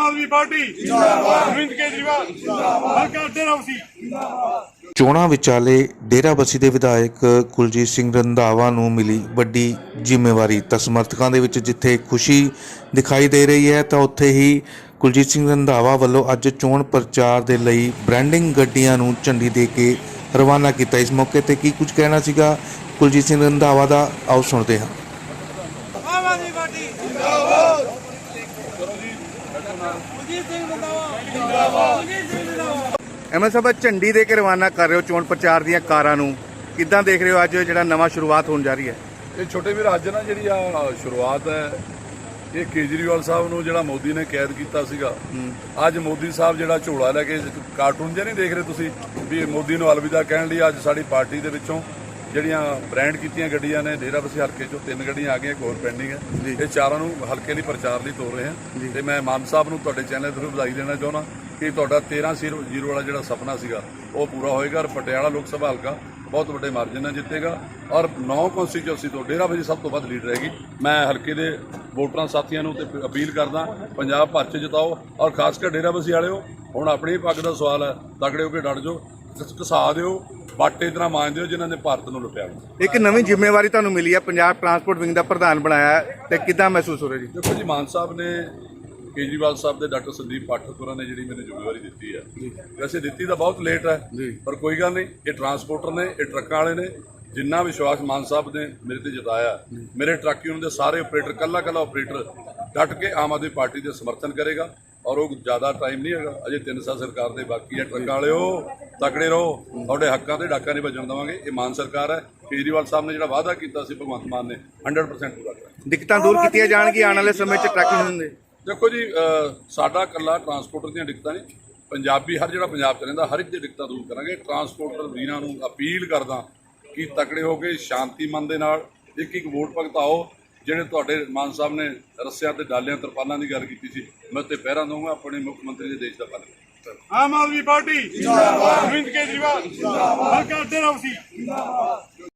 ਆਦਮੀ party. ਜਿੰਦਾਬਾਦ ਅਰਵਿੰਦ ਕੇਜਰੀਵਾਲ। ਜਿੰਦਾਬਾਦ ਹਲਕਾ ਡੇਰਾਵਸੀ ਚੋਣਾਂ ਵਿਚਾਲੇ ਡੇਰਾਬੱਸੀ ਦੇ ਵਿਧਾਇਕ ਕੁਲਜੀਤ ਸਿੰਘ ਰੰਧਾਵਾ ਨੂੰ ਮਿਲੀ ਵੱਡੀ ਜ਼ਿੰਮੇਵਾਰੀ। ਤਾਂ ਸਮਰਥਕਾਂ ਦੇ ਵਿੱਚ ਜਿੱਥੇ ਖੁਸ਼ੀ ਦਿਖਾਈ ਦੇ ਰਹੀ ਹੈ ਤਾਂ ਉੱਥੇ ਹੀ ਕੁਲਜੀਤ ਸਿੰਘ ਰੰਧਾਵਾ ਵੱਲੋਂ ਅੱਜ ਚੋਣ ਪ੍ਰਚਾਰ ਦੇ ਲਈ ਬ੍ਰਾਂਡਿੰਗ ਗੱਡੀਆਂ ਨੂੰ ਝੰਡੀ ਦੇ ਕੇ ਰਵਾਨਾ ਕੀਤਾ। ਇਸ ਮੌਕੇ ਤੇ ਕੀ ਕੁਝ ਕਹਿਣਾ ਸੀਗਾ? ਕੁਲਜੀਤ ਸਿੰਘ ਰੰਧਾਵਾ ਦਾ ਆਓ ਸੁਣਦੇ ਹਾਂ। ਆਮ ਆਦਮੀ ਪਾਰਟੀ। ਜਿੰਦਾਬਾਦ ਐਮਐਲ ਸਾਹਿਬ ਝੰਡੀ ਦੇ ਕੇ ਰਵਾਨਾ ਕਰ ਰਹੇ ਹੋ ਚੋਣ ਪ੍ਰਚਾਰ ਦੀਆਂ ਕਾਰਾਂ ਨੂੰ। ਕਿੱਦਾਂ ਦੇਖ ਰਹੇ ਹੋ ਅੱਜ ਜਿਹੜਾ ਨਵਾਂ ਸ਼ੁਰੂਆਤ ਹੋਣ ਜਾ ਰਹੀ ਹੈ? ਇਹ ਛੋਟੇ ਵੀਰ ਅੱਜ ਨਾ ਜਿਹੜੀ ਆ ਸ਼ੁਰੂਆਤ ਹੈ ਇਹ ਕੇਜਰੀਵਾਲ ਸਾਹਿਬ ਨੂੰ ਜਿਹੜਾ ਮੋਦੀ ਨੇ ਕੈਦ ਕੀਤਾ ਸੀਗਾ ਅੱਜ ਮੋਦੀ ਸਾਹਿਬ ਜਿਹੜਾ ਝੋਲਾ ਲੈ ਕੇ ਕਾਰਟੂਨ ਜਿਹਾ ਨਹੀਂ ਦੇਖ ਰਹੇ ਤੁਸੀਂ ਵੀ ਮੋਦੀ ਨੂੰ ਅਲਵਿਦਾ ਕਹਿਣ ਲਈ ਅੱਜ ਸਾਡੀ ਪਾਰਟੀ ਦੇ ਵਿੱਚੋਂ ਜਿਹੜੀਆਂ ਬ੍ਰਾਂਡ ਕੀਤੀਆਂ ਗੱਡੀਆਂ ਨੇ ਡੇਰਾਬੱਸੀ ਹਲਕੇ ਚੋਂ ਤਿੰਨ ਗੱਡੀਆਂ ਆ ਗਈਆਂ ਇੱਕ ਹੋਰ ਪੈਂਡਿੰਗ ਹੈ। ਇਹ ਚਾਰਾਂ ਨੂੰ ਹਲਕੇ ਲਈ ਪ੍ਰਚਾਰ ਲਈ ਤੋਰ ਰਹੇ ਹਾਂ। ਤੇ ਮੈਂ ਮਾਨ ਸਾਹਿਬ ਨੂੰ ਤੁਹਾਡੇ ਚੈਨਲ ਥਰੂ ਵਧਾਈ ਦੇਣਾ ਚਾਹੁੰਦਾ ਕਿ ਤੁਹਾਡਾ 13 ਜ਼ੀਰੋ ਵਾਲਾ ਜਿਹੜਾ ਸੁਪਨਾ ਸੀਗਾ ਉਹ ਪੂਰਾ ਹੋਏਗਾ ਔਰ ਪਟਿਆਲਾ ਲੋਕ ਸਭਾ ਹਲਕਾ ਬਹੁਤ ਵੱਡੇ ਮਾਰਜਨ ਨਾਲ ਜਿੱਤੇਗਾ ਔਰ ਨੌ ਕਨਸਟੀਚੁਐਂਸੀ ਤੋਂ ਡੇਰਾਬੱਸੀ ਸਭ ਤੋਂ ਵੱਧ ਲੀਡ ਰਹੇਗੀ। ਮੈਂ ਹਲਕੇ ਦੇ ਵੋਟਰਾਂ ਸਾਥੀਆਂ ਨੂੰ ਤੇ ਅਪੀਲ ਕਰਦਾ ਪੰਜਾਬ ਭਰ ਚ ਜਿਤਾਓ ਔਰ ਖਾਸ ਕਰ ਡੇਰਾਬੱਸੀ ਵਾਲਿਓ ਹੁਣ ਆਪਣੀ ਪੱਗ ਦਾ ਸਵਾਲ ਹੈ ਤਗੜੇ ਹੋ ਕੇ ਡਟ ਜਾਓ ਘਸਾ ਦਿਓ ਬਾਟੇ ਤਰ੍ਹਾਂ ਮਾਂਜ ਦਿਓ ਜਿਨ੍ਹਾਂ ਨੇ ਭਾਰਤ ਨੂੰ ਲੁੱਟਿਆ ਹੋਇਆ। ਇੱਕ ਨਵੀਂ ਜ਼ਿੰਮੇਵਾਰੀ ਤੁਹਾਨੂੰ ਮਿਲੀ ਹੈ ਪੰਜਾਬ ਟਰਾਂਸਪੋਰਟ ਵਿੰਗ ਦਾ ਪ੍ਰਧਾਨ ਬਣਾਇਆ ਹੈ ਤੇ ਕਿੱਦਾਂ ਮਹਿਸੂਸ ਹੋ ਰਿਹਾ ਜੀ? ਦੇਖੋ ਜੀ ਮਾਨ ਸਾਹਿਬ ਨੇ ਕੇਜਰੀਵਾਲ ਸਾਹਿਬ ਦੇ ਡਾਕਟਰ ਸੰਦੀਪ ਪਾਠਕ ਹੋਰਾਂ ਨੇ ਜਿਹੜੀ ਮੈਨੂੰ ਜ਼ਿੰਮੇਵਾਰੀ ਦਿੱਤੀ ਹੈ। ਵੈਸੇ ਦਿੱਤੀ ਤਾਂ ਬਹੁਤ ਲੇਟ ਹੈ ਪਰ ਕੋਈ ਗੱਲ ਨਹੀਂ ਇਹ ਟਰਾਂਸਪੋਰਟਰ ਨੇ ਇਹ ਟਰੱਕਾਂ ਵਾਲੇ ਨੇ ਜਿੰਨਾ ਵਿਸ਼ਵਾਸ ਮਾਨ ਸਾਹਿਬ ਨੇ ਮੇਰੇ ਤੇ ਜਤਾਇਆ ਮੇਰੇ ਟਰੱਕ ਯੂਨੀਅਨ ਦੇ ਸਾਰੇ ਆਪਰੇਟਰ ਕੱਲਾ ਕੱਲਾ ਆਪਰੇਟਰ ਡਟ ਕੇ ਆਮ ਆਦਮੀ ਪਾਰਟੀ ਦੇ ਸਮਰਥਨ ਕਰੇਗਾ। ਔਰ ਉਹ ਜ਼ਿਆਦਾ ਟਾਈਮ ਨਹੀਂ ਹੈਗਾ। ਅਜੇ 3 ਸਾਲ ਸਰਕਾਰ ਦੇ ਬਾਕੀ ਹੈ ਟਰੱਕਾਂ ਵਾਲਿਓ ਤਕੜੇ ਰਹੋ। ਤੁਹਾਡੇ ਹੱਕਾਂ ਤੇ ਡਾਕਾ ਨਹੀਂ ਵੱਜਣ ਦੇਵਾਂਗੇ। ਇਹ ਮਾਨ ਸਰਕਾਰ ਹੈ। ਕੇਜਰੀਵਾਲ ਸਾਹਿਬ ਨੇ ਜਿਹੜਾ ਵਾਅਦਾ ਕੀਤਾ ਸੀ ਭਗਵੰਤ ਮਾਨ ਨੇ 100% ਪੂਰਾ ਕਰਿਆ। ਦਿੱਕਤਾਂ ਦੂਰ ਕੀਤੀਆਂ ਜਾਣਗੀਆਂ ਆਉਣ ਵਾਲੇ ਸਮੇਂ 'ਚ ਟਰੱਕ ਯੂਨੀਅਨ ਦੇ। ਦੇਖੋ ਜੀ ਸਾਡਾ ਕੱਲਾ ਟਰਾਂਸਪੋਰਟਰ ਦੀਆਂ ਦਿੱਕਤਾਂ ਨਹੀਂ। ਪੰਜਾਬੀ ਹਰ ਜਿਹੜਾ ਪੰਜਾਬ ਚ ਰਹਿੰਦਾ ਹਰ ਇੱਕ ਦੀ ਦਿੱਕਤਾਂ ਦੂਰ ਕਰਾਂਗੇ। ਟਰਾਂਸਪੋਰਟਰ ਵੀਰਾਂ ਨੂੰ ਅਪੀਲ ਕਰਦਾ ਕਿ ਤਕੜੇ ਹੋ ਕੇ ਸ਼ਾਂਤੀ ਮਨ ਦੇ ਨਾਲ ਇੱਕ ਇੱਕ ਵੋਟ ਭਗਤਾਓ। ਜਿਹੜੇ ਤੁਹਾਡੇ ਮਾਨ ਸਾਹਿਬ ਨੇ ਰੱਸਿਆਂ ਤੇ ਡਾਲਿਆਂ, ਤਰਪਾਲਾਂ ਦੀ ਗੱਲ ਕੀਤੀ ਸੀ, ਮੈਂ ਉੱਤੇ ਪਹਿਰਾ ਦਊਂਗਾ ਆਪਣੇ ਮੁੱਖ ਮੰਤਰੀ ਦੇ ਦੇਸ਼ ਦਾ ਪਾਲਣ। ਆਮ ਆਦਮੀ ਪਾਰਟੀ ਜਿੰਦਾਬਾਦ। ਅਰਵਿੰਦ ਕੇਜਰੀਵਾਲ ਜਿੰਦਾਬਾਦ ਹਲਕਾ ਡੇਰਾਵਸੀ